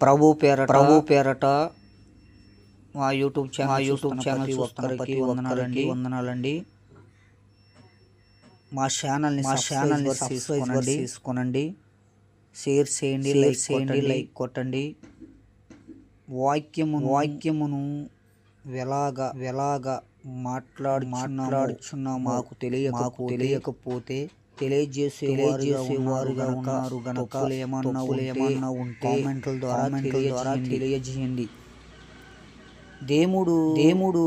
ప్రభు పేరట ప్రభు పేరట మా యూట్యూబ్ ఛానల్ మా యూట్యూబ్ ఛానల్ ఒక్కరికి వందనాలండి. వందనాలండి. మా ఛానల్ని మా ఛానల్ని సబ్స్క్రైబ్ చేసుకోనండి షేర్ చేయండి లైక్ చేయండి లైక్ కొట్టండి వాక్యము వాక్యమును వెలాగా వెలాగా మాట్లాడు మాట్లాడుచున్నా మాకు తెలియక మాకు తెలియకపోతే తెలియజేసేవారుగా ఉన్నారు గనక ఏమన్నా ఏమన్నా ఉంటే కామెంట్ల ద్వారా ద్వారా తెలియజేయండి. దేవుడు దేవుడు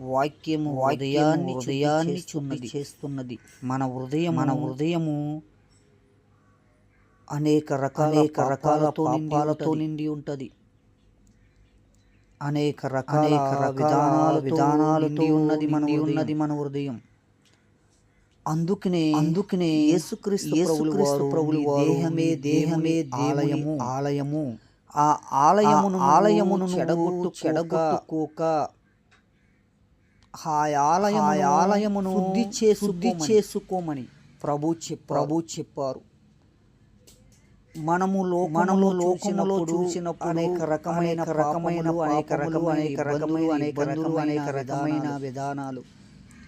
వాక్యము హృదయాన్ని హృదయాన్ని చున్నది చేస్తున్నది. మన హృదయం మన హృదయము అనేక రకాల అనేక రకాల పాపాలతో నిండి ఉంటది. అనేక రకాల విధానాలు విధానాలతో ఉన్నది మన ఉన్నది మన హృదయం. అందుకనే అందుకనే యేసుక్రీస్తు ప్రభులు దేహమే దేహమే ఆలయము. ఆలయము. ఆ ఆలయమును ఆలయమును చెడగొట్టు చెడగొట్టుకోక ఆ ఆలయం ఆలయమును శుద్ధి శుద్ధి చేసుకోమని ప్రభు ప్రభు చెప్పారు. మనము లో మనము లోకములో చూసినప్పుడు అనేక రకమైన రకమైన అనేక రకమైన అనేక రకమైన అనేక రకమైన అనేక రకమైన విధానాలు.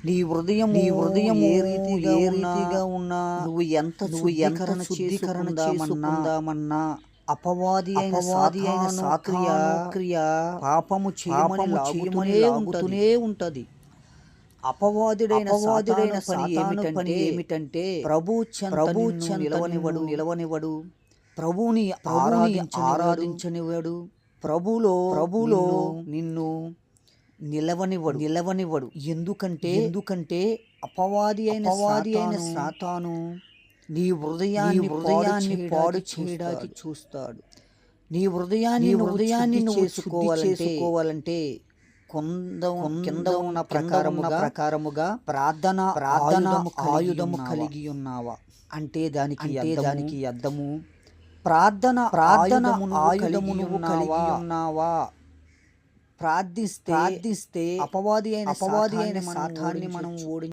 నీ హృదయం నీ హృదయం ఏ రీతిగా ఏ రీతిగా ఉన్నా నువ్వు ఎంత నువ్వు ఎంత శుద్ధీకరణ చేసుకుందామన్నా అపవాది అయిన అపవాది అయిన సాత్రియ క్రియ పాపము చేయమని చేయమని లాగుతూనే ఉంటది. అపవాదుడైన అపవాదుడైన పని ఏమిటంటే ఏమిటంటే ప్రభు ప్రభు నిలవనివ్వడు నిలవనివ్వడు. ప్రభుని ఆరాధించ ఆరాధించనివ్వడు. ప్రభులో ప్రభులో నిన్ను నిలవనివ్వడు. నిలవనివ్వడు. ఎందుకంటే ఎందుకంటే అపవాది అయిన అపవాది అయిన సాతాను నీ హృదయాన్ని హృదయాన్ని పాడు చేయడానికి చూస్తాడు. నీ హృదయాన్ని హృదయాన్ని నువ్వు చేసుకోవాలంటే కొంద కింద ఉన్న ప్రకారముగా ప్రకారముగా ప్రార్థన ప్రార్థన ఆయుధము కలిగి ఉన్నావా? అంటే దానికి అంటే దానికి అర్థము? ప్రార్థన ప్రార్థన ఆయుధము కలిగి ఉన్నావా? ప్రార్థిస్తే ప్రార్థిస్తే అపవాది అయిన అపవాది అయిన సాతాన్ని మనం ఓడి